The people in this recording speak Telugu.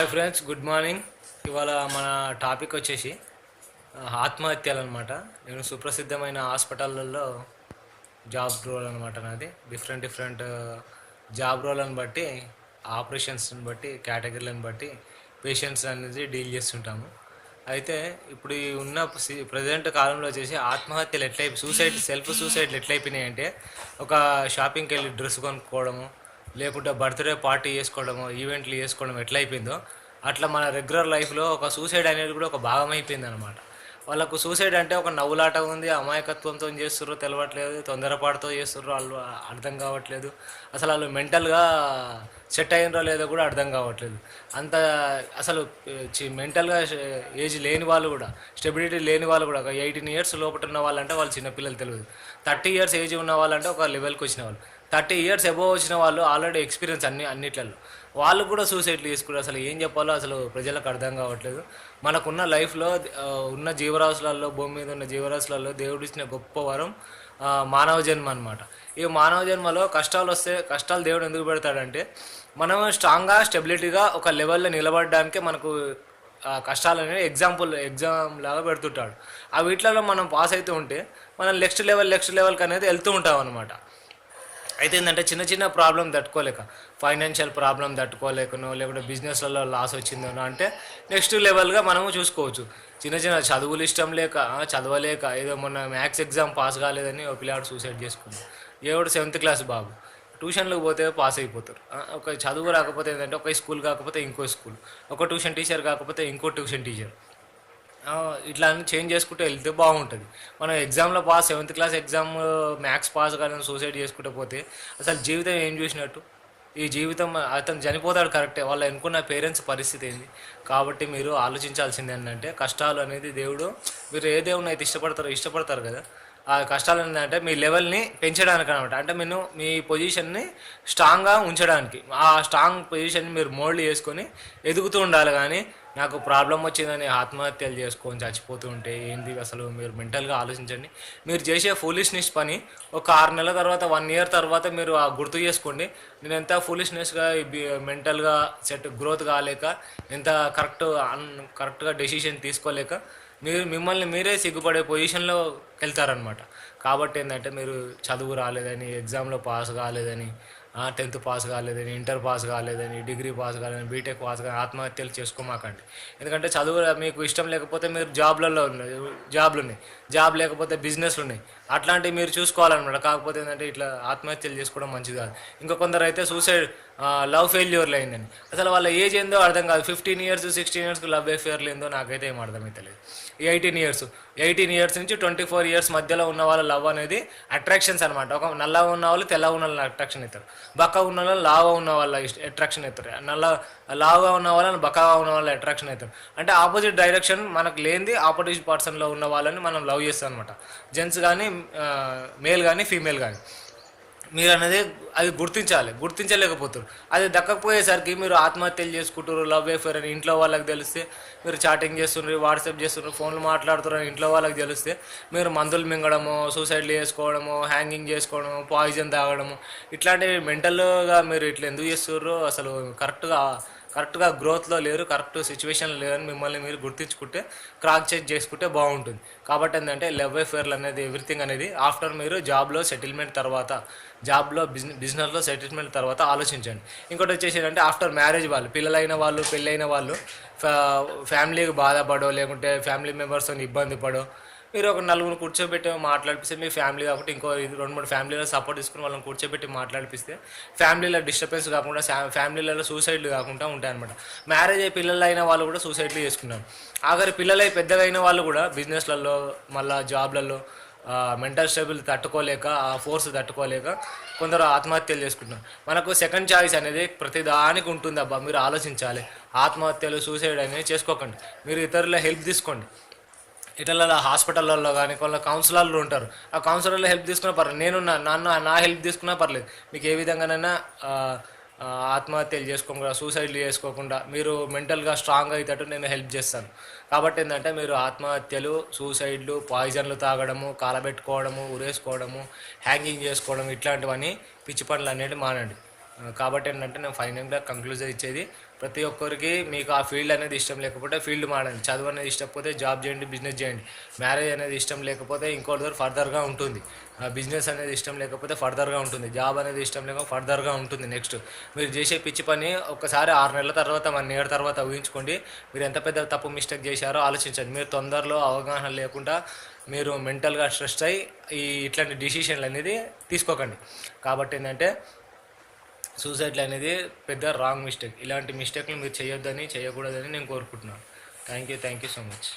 హాయ్ ఫ్రెండ్స్ గుడ్ మార్నింగ్ ఇవాళ మన టాపిక్ వచ్చేసి ఆత్మహత్యలు అనమాట నేను సుప్రసిద్ధమైన హాస్పిటళ్ళల్లో జాబ్ రోల్ అనమాట నాది. డిఫరెంట్ డిఫరెంట్ జాబ్ రోలను బట్టి ఆపరేషన్స్ని బట్టి కేటగిరీలను బట్టి పేషెంట్స్ అనేది డీల్ చేస్తుంటాము. అయితే ఇప్పుడు ఈ ఉన్న ప్రజెంట్ కాలంలో వచ్చేసి ఆత్మహత్యలు ఎట్లయి సూసైడ్ సెల్ఫ్ సూసైడ్లు ఎట్లయిపోయినాయి అంటే ఒక షాపింగ్కి వెళ్ళి డ్రెస్ కొనుక్కోవడము లేకుంటే బర్త్డే పార్టీ చేసుకోవడము ఈవెంట్లు చేసుకోవడం ఎట్లయిపోయిందో అట్లా మన రెగ్యులర్ లైఫ్లో ఒక సూసైడ్ అనేది కూడా ఒక భాగం అయిపోయింది అనమాట వాళ్ళకు సూసైడ్ అంటే ఒక నవ్వులాట ఉంది అమాయకత్వంతో చేస్తుర్రు తెలవట్లేదు తొందరపాటుతో చేస్తుర్రో వాళ్ళు అర్థం కావట్లేదు. అసలు వాళ్ళు మెంటల్గా సెట్ అయినరో లేదో కూడా అర్థం కావట్లేదు. అంత అసలు మెంటల్గా ఏజ్ లేని వాళ్ళు కూడా స్టెబిలిటీ లేని వాళ్ళు కూడా ఒక ఎయిటీన్ ఇయర్స్ లోపల ఉన్న వాళ్ళంటే వాళ్ళు చిన్నపిల్లలు తెలియదు థర్టీ ఇయర్స్ ఏజ్ ఉన్న వాళ్ళంటే ఒక లెవెల్కి వచ్చిన వాళ్ళు. థర్టీ ఇయర్స్ అబోవ్ వచ్చిన వాళ్ళు ఆల్రెడీ ఎక్స్పీరియన్స్ అన్ని అన్నిట్లలో. వాళ్ళు కూడా సూసైడ్లు చేసుకుంటారు అసలు ఏం చెప్పాలో అసలు ప్రజలకు అర్థం కావట్లేదు. మనకున్న లైఫ్లో ఉన్న జీవరాశులలో భూమి మీద ఉన్న జీవరాశులలో దేవుడు ఇచ్చిన గొప్ప వరం మానవ జన్మ అనమాట ఈ మానవ జన్మలో కష్టాలు వస్తే కష్టాలు దేవుడు ఎందుకు పెడతాడంటే మనం స్ట్రాంగ్గా స్టెబిలిటీగా ఒక లెవెల్లో నిలబడడానికి మనకు కష్టాలు అనేవి ఎగ్జాంపుల్ ఎగ్జామ్ లాగా పెడుతుంటాడు. ఆ వీటిలలో మనం పాస్ అవుతూ ఉంటే మనం నెక్స్ట్ లెవెల్ నెక్స్ట్ లెవెల్కి అనేది వెళ్తూ ఉంటాం అనమాట అయితే ఏంటంటే చిన్న చిన్న ప్రాబ్లం తట్టుకోలేక ఫైనాన్షియల్ ప్రాబ్లం తట్టుకోలేకనో లేకుంటే బిజినెస్లలో లాస్ వచ్చిందనో అంటే నెక్స్ట్ లెవెల్గా మనము చూసుకోవచ్చు. చిన్న చిన్న చదువులు ఇష్టం లేక చదవలేక ఏదో మొన్న మ్యాథ్స్ ఎగ్జామ్ పాస్ కాలేదని ఒక పిల్లాడు సూసైడ్ చేసుకున్నాడు. ఏడు సెవెంత్ క్లాస్ బాబు. ట్యూషన్లకు పోతే పాస్ అయిపోతారు. ఒక చదువు రాకపోతే ఏంటంటే ఒక స్కూల్ కాకపోతే ఇంకో స్కూల్ ఒక ట్యూషన్ టీచర్ కాకపోతే ఇంకో ట్యూషన్ టీచర్ ఇట్లా అన్ని చేంజ్ చేసుకుంటూ వెళ్తే బాగుంటుంది. మనం ఎగ్జామ్లో pass seventh class exam maths pass కానీ సూసైడ్ చేసుకుంటూ పోతే అసలు జీవితం ఏం చూసినట్టు? ఈ జీవితం అతను చనిపోతాడు కరెక్టే వాళ్ళు అనుకున్న పేరెంట్స్ పరిస్థితి ఏంది? కాబట్టి మీరు ఆలోచించాల్సింది ఏంటంటే కష్టాలు అనేది దేవుడు మీరు ఏ దేవుడిని అయితే ఇష్టపడతారో ఇష్టపడతారు కదా. ఆ కష్టాలు ఏంటంటే మీ లెవెల్ని పెంచడానికి అనమాట అంటే మీరు మీ పొజిషన్ని స్ట్రాంగ్గా ఉంచడానికి. ఆ స్ట్రాంగ్ పొజిషన్ని మీరు మోల్డ్ చేసుకొని ఎదుగుతూ ఉండాలి కానీ నాకు ప్రాబ్లం వచ్చిందని ఆత్మహత్యలు చేసుకొని చచ్చిపోతూ ఉంటే ఏంది అసలు మీరు మెంటల్గా ఆలోచించండి. మీరు చేసే ఫూలిష్నెస్ పని ఒక ఆరు నెలల తర్వాత వన్ ఇయర్ తర్వాత మీరు ఆ గుర్తు చేసుకోండి. నేను ఎంత ఫూలిష్నెస్గా మెంటల్గా సెట్ గ్రోత్ కాలేక ఎంత కరెక్ట్ అన్ కరెక్ట్గా డెసిషన్ తీసుకోలేక మీరు మిమ్మల్ని మీరే సిగ్గుపడే పొజిషన్లో వెళ్తారనమాట కాబట్టి ఏంటంటే మీరు చదువు రాలేదని ఎగ్జామ్లో పాస్ కాలేదని టెన్త్ పాస్ కాలేదని ఇంటర్ పాస్ కాలేదని డిగ్రీ పాస్ కాలేదని బీటెక్ పాస్ కాలేదని ఆత్మహత్యలు చేసుకోమాకండి. ఎందుకంటే చదువు మీకు ఇష్టం లేకపోతే మీరు జాబ్లలో ఉన్నాయి జాబ్లు ఉన్నాయి జాబ్ లేకపోతే బిజినెస్లు ఉన్నాయి అట్లాంటివి మీరు చూసుకోవాలన్నమాట. కాకపోతే ఏంటంటే ఇట్లా ఆత్మహత్యలు చేసుకోవడం మంచిది కాదు. ఇంకా కొందరు అయితే సూసైడ్ లవ్ ఫెయిల్యూర్లు అయిందని అసలు వాళ్ళ ఏజ్ ఏందో అర్థం కాదు. ఫిఫ్టీన్ ఇయర్స్ సిక్స్టీన్ ఇయర్స్కి లవ్ ఎఫేర్లు ఏందో నాకైతే ఏం అర్థమవుతలేదు ఎయిటీన్ ఇయర్స్ ఎయిటీన్ ఇయర్స్ నుంచి ట్వంటీ ఫోర్ ఇయర్స్ మధ్యలో ఉన్న వాళ్ళ లవ్ అనేది అట్రాక్షన్స్ అనమాట ఒక నల్లగా ఉన్న వాళ్ళు తెల్లగా ఉన్న వాళ్ళని అట్రాక్షన్ అవుతారు బక్క ఉన్న వాళ్ళు లావుగా ఉన్న వాళ్ళ అట్రాక్షన్ అవుతారు నల్ల లావుగా ఉన్న వాళ్ళని బక్కగా ఉన్న వాళ్ళ అట్రాక్షన్ అవుతారు అంటే ఆపోజిట్ డైరెక్షన్ మనకు లేనిది ఆపోజిట్ పర్సన్లో ఉన్న వాళ్ళని మనం లవ్ చేస్తాం అనమాట జెంట్స్ కానీ మేల్ కానీ ఫీమేల్ కానీ మీరు అనేది అది గుర్తించాలి. గుర్తించలేకపోతారు. అది దక్కకపోయేసరికి మీరు ఆత్మహత్యలు చేసుకుంటారు లవ్ అఫేర్ అని ఇంట్లో వాళ్ళకి తెలిస్తే మీరు చాటింగ్ చేస్తున్నారు వాట్సాప్ చేస్తున్నారు ఫోన్లు మాట్లాడుతున్నారు ఇంట్లో వాళ్ళకి తెలిస్తే మీరు మందులు మింగడము సూసైడ్లు చేసుకోవడము హ్యాంగింగ్ చేసుకోవడము పాయిజన్ తాగడము ఇట్లాంటివి మెంటల్గా మీరు ఇట్లా ఎందుకు చేస్తుర్రో అసలు కరెక్ట్గా కరెక్ట్గా గ్రోత్లో లేరు కరెక్ట్ సిచ్యువేషన్లో లేరని మిమ్మల్ని మీరు గుర్తించుకుంటే క్రాక్ చెక్ చేసుకుంటే బాగుంటుంది. కాబట్టి ఏంటంటే లెవ్ అఫేర్లు అనేది ఎవ్రీథింగ్ అనేది ఆఫ్టర్ మీరు జాబ్లో సెటిల్మెంట్ తర్వాత జాబ్లో బిజినెస్ బిజినెస్లో సెటిల్మెంట్ తర్వాత ఆలోచించండి. ఇంకోటి వచ్చేసి ఏంటంటే ఆఫ్టర్ మ్యారేజ్ వాళ్ళు పిల్లలైన వాళ్ళు పెళ్ళైన వాళ్ళు ఫ్యా- ఫ్యామిలీకి బాధపడో లేకుంటే ఫ్యామిలీ మెంబర్స్తో ఇబ్బంది పడో మీరు ఒక నలుగురు కూర్చోబెట్టి మాట్లాడిపిస్తే మీ ఫ్యామిలీ కాబట్టి ఇంకో రెండు మూడు ఫ్యామిలీలో సపోర్ట్ తీసుకుని వాళ్ళని కూర్చోబెట్టి మాట్లాడిపిస్తే ఫ్యామిలీలో డిస్టర్బెన్స్ కాకుండా ఫ్యామిలీలలో సూసైడ్లు కాకుండా ఉంటాయి అనమాట మ్యారేజ్ అయ్యి పిల్లలు అయిన వాళ్ళు కూడా సూసైడ్లు చేసుకున్నారు. ఆఖరి పిల్లలై పెద్దగా అయిన వాళ్ళు కూడా బిజినెస్లలో మళ్ళీ జాబ్లలో మెంటల్ స్టేబుల్ తట్టుకోలేక ఆ ఫోర్స్ తట్టుకోలేక కొందరు ఆత్మహత్యలు చేసుకుంటున్నారు. మనకు సెకండ్ చాయిస్ అనేది ప్రతిదానికి ఉంటుంది అబ్బా మీరు ఆలోచించాలి. ఆత్మహత్యలు సూసైడ్ అనేది చేసుకోకండి. మీరు ఇతరుల హెల్ప్ తీసుకోండి. ఇటల హాస్పిటల్లో కానీ కొంత కౌన్సిలర్లు ఉంటారు. ఆ కౌన్సిలర్లో హెల్ప్ తీసుకున్నా పర్లేదు నేను నా- నన్ను నా హెల్ప్ తీసుకున్నా పర్లేదు. మీకు ఏ విధంగానైనా ఆత్మహత్యలు చేసుకోకుండా సూసైడ్లు చేసుకోకుండా మీరు మెంటల్గా స్ట్రాంగ్ అయ్యేటట్టు నేను హెల్ప్ చేస్తాను. కాబట్టి ఏంటంటే మీరు ఆత్మహత్యలు సూసైడ్లు పాయిజన్లు తాగడము కాలబెట్టుకోవడము ఉరేసుకోవడము హ్యాంగింగ్ చేసుకోవడం ఇట్లాంటివన్నీ పిచ్చి పనులు అనేవి మానండి. కాబట్టి ఏంటంటే నేను ఫైనల్గా కంక్లూజన్ ఇచ్చేది ప్రతి ఒక్కరికి మీకు ఆ ఫీల్డ్ అనేది ఇష్టం లేకపోతే ఫీల్డ్ మాడండి చదువు అనేది ఇష్టకపోతే జాబ్ చేయండి బిజినెస్ చేయండి. మ్యారేజ్ అనేది ఇష్టం లేకపోతే ఇంకోటి దగ్గర ఫర్దర్గా ఉంటుంది. బిజినెస్ అనేది ఇష్టం లేకపోతే ఫర్దర్గా ఉంటుంది. జాబ్ అనేది ఇష్టం లేకపోతే ఫర్దర్గా ఉంటుంది. నెక్స్ట్ మీరు చేసే పిచ్చి పని ఒకసారి ఆరు నెలల తర్వాత వన్ ఇయర్ తర్వాత ఊహించుకోండి. మీరు ఎంత పెద్ద తప్పు మిస్టేక్ చేశారో ఆలోచించండి. మీరు తొందరలో అవగాహన లేకుండా మీరు మెంటల్గా స్ట్రెస్ అయ్యి ఈ ఇట్లాంటి డిసిషన్లు అనేది తీసుకోకండి. కాబట్టి ఏంటంటే సూసైడ్లు అనేది పెద్ద రాంగ్ మిస్టేక్. ఇలాంటి మిస్టేక్లు మీరు చేయొద్దని చేయకూడదని నేను కోరుకుంటున్నాను. Thank you thank you so much.